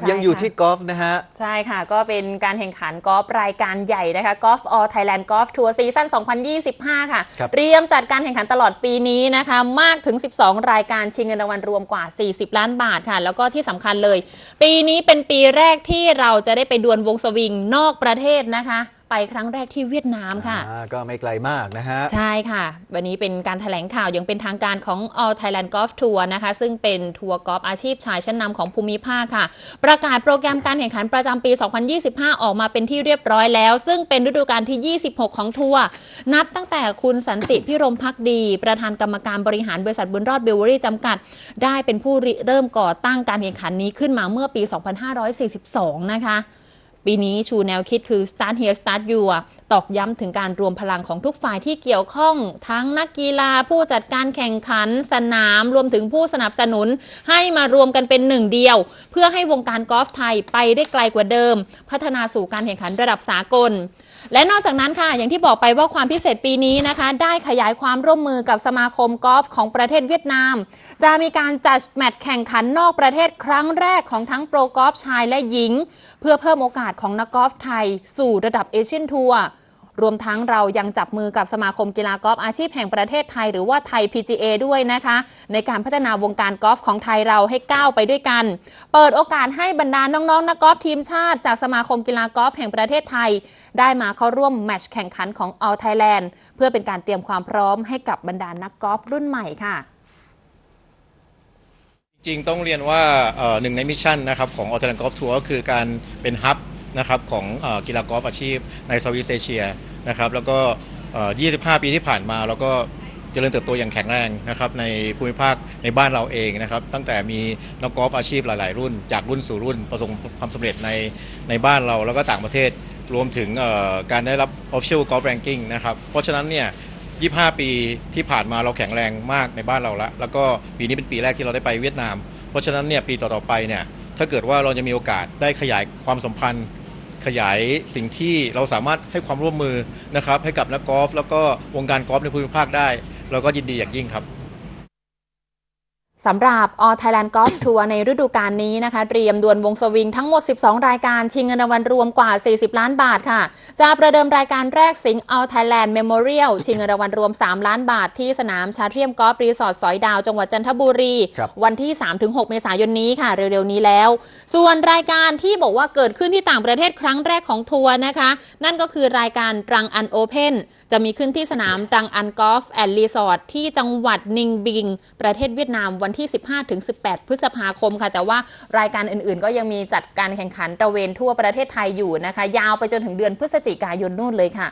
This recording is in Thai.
ใช่ยังอยู่ค่ะที่กอล์ฟนะฮะ ใช่ค่ะ ก็เป็นการแข่งขันกอล์ฟรายการใหญ่นะคะ Golf All Thailand Golf Tour ซีซั่น 2025 ค่ะครับเตรียมจัดการแข่งขันตลอดปีนี้นะคะ มากถึง 12 รายการชิงเงินรางวัลรวมกว่า 40 ล้านบาทค่ะ แล้วก็ที่สำคัญเลย ปีนี้เป็นปีแรกที่เราจะได้ไปดวลวงสวิงนอกประเทศนะคะ ไปครั้งแรกที่เวียดนามค่ะอ่าก็ไม่ไกลมากนะฮะ ใช่ค่ะ วันนี้เป็นการถแถลงข่าวอย่างเป็นทางการของ All Thailand Golf Tour นะคะ ซึ่งเป็นทัวร์กอล์ฟอาชีพชายชั้นนำของภูมิภาคค่ะ ประกาศโปรแกรมการแข่งขันประจำปี 2025 ออกมาเป็นที่เรียบร้อยแล้ว ซึ่งเป็นฤดูกาลที่ 26 ของทัวร์นับตั้งแต่คุณสันติพิรมพักดี ประธานกรรมการบริหารบริษัทบุญรอดเบลเวอรี่จำกัด ได้เป็นผู้ริเริ่มก่อตั้งการแข่งขันนี้ขึ้นมาเมื่อปี 2542 นะคะ ปีนี้ชูแนวคิดคือ start here start you อะตอกย้ำถึงการรวมพลังของทุกฝ่ายที่เกี่ยวข้อง ทั้งนักกีฬาผู้จัดการแข่งขัน สนาม รวมถึงผู้สนับสนุน ให้มารวมกันเป็นหนึ่งเดียว เพื่อให้วงการกอล์ฟไทยไปได้ไกลกว่าเดิม พัฒนาสู่การแข่งขันระดับสากล และนอกจากนั้นค่ะอย่างที่บอกไปว่าความพิเศษปีนี้นะคะ ได้ขยายความร่วมมือกับสมาคมกอล์ฟของประเทศเวียดนาม จะมีการจัดแมตช์แข่งขันนอกประเทศครั้งแรกของทั้งโปรกอล์ฟชายและหญิง เพื่อเพิ่มโอกาสของนักกอล์ฟไทยสู่ระดับเอเชียนทัวร์ รวมทั้งเรายังจับมือกับสมาคมกีฬากอล์ฟอาชีพแห่งประเทศไทย หรือว่าไทย PGA ด้วยนะคะ ในการพัฒนาวงการกอล์ฟของไทยเราให้ก้าวไปด้วยกัน เปิดโอกาสให้บรรดาน้องๆนักกอล์ฟทีมชาติ จากสมาคมกีฬากอล์ฟแห่งประเทศไทย ได้มาเข้าร่วมแมตช์แข่งขันของ All Thailand เพื่อเป็นการเตรียมความพร้อมให้กับบรรดานักกอล์ฟรุ่นใหม่ค่ะจริงต้องเรียนว่าหนึ่งในมิชชั่นนะครับของออ t เ a นกอล์ฟทัวร์ก็คือการเป็นฮับ นะครับของกีฬากอล์ฟอาชีพในเซาท์อีสเอเชียนะครับแล้วก็ 25 ปีที่ผ่านมาเราก็เจริญเติบโตอย่างแข็งแรงนะครับในภูมิภาคในบ้านเราเองนะครับตั้งแต่มีนักกอล์ฟอาชีพหลาย ๆ รุ่น จากรุ่นสู่รุ่นประสบความสำเร็จในในบ้านเราแล้วก็ต่างประเทศรวมถึงการได้รับ Official Golf Ranking นะครับเพราะฉะนั้นเนี่ย 25 ปีที่ผ่านมาเราแข็งแรงมากในบ้านเราแล้วแล้วก็ปีนี้เป็นปีแรกที่เราได้ไปเวียดนาม เพราะฉะนั้นเนี่ยปีต่อ ๆ ไปเนี่ยถ้าเกิดว่าเราจะมีโอกาสได้ขยายความสัมพันธ์ ขยายสิ่งที่เราสามารถให้ความร่วมมือนะครับให้กับนักกอล์ฟแล้วก็วงการกอล์ฟในภูมิภาคได้ เราก็ยินดีอย่างยิ่งครับ สำหรับ All Thailand Golf Tour ในฤดูกาลนี้นะคะ เตรียมดวลวงสวิงทั้งหมด 12 รายการชิงเงินรางวัลรวมกว่า 40 ล้านบาทค่ะ จะประเดิมรายการแรกสิงห์ All Thailand Memorial ชิงเงินรางวัลรวม 3 ล้านบาทที่สนามชาเทียมกอล์ฟรีสอร์ทสอยดาวจังหวัดจันทบุรีครับวันที่ 3-6 เมษายนนี้ค่ะ เร็วๆนี้แล้ว ส่วนรายการที่บอกว่าเกิดขึ้นที่ต่างประเทศครั้งแรกของทัวร์นะคะ นั่นก็คือรายการตรังอันโอเพนจะมีขึ้นที่สนามตรังอันกอล์ฟแอนด์รีสอร์ทที่จังหวัดนิงบิง ประเทศเวียดนามวันที่ 15-18 พฤษภาคมค่ะ แต่ว่ารายการอื่นๆ ก็ยังมีจัดการแข่งขันตระเวนทั่วประเทศไทยอยู่นะคะ ยาวไปจนถึงเดือนพฤศจิกายนนู่นเลยค่ะ